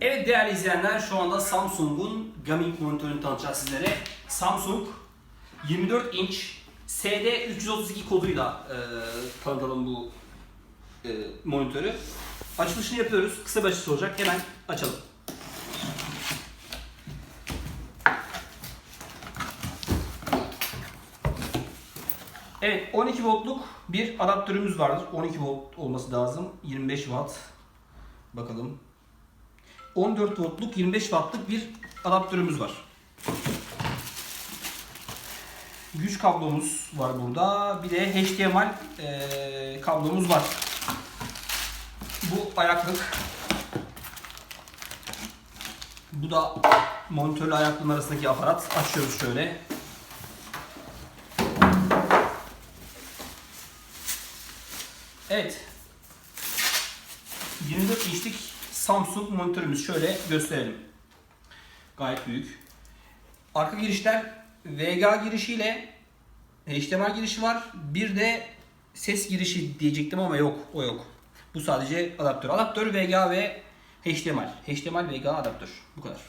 Evet değerli izleyenler şu anda Samsung'un gaming monitörünü tanıtacağız sizlere. Samsung 24 inç SD332 koduyla e, tanıtalım bu e, monitörü. Açılışını yapıyoruz. Kısa bir açılış olacak. Hemen açalım. Evet 12 voltluk bir adaptörümüz vardır. 12 volt olması lazım. 25 watt. Bakalım. 14 voltluk 25 wattlık bir adaptörümüz var. Güç kablomuz var burada. Bir de HDMI eee, kablomuz var. Bu ayaklık. Bu da monitörle ayaklığın arasındaki aparat. Açıyoruz şöyle. Evet. 24 inçlik Samsung monitörümüz şöyle gösterelim. Gayet büyük. Arka girişler VGA girişiyle HDMI girişi var. Bir de ses girişi diyecektim ama yok. O yok. Bu sadece adaptör. Adaptör VGA ve HDMI. HDMI VGA adaptör. Bu kadar.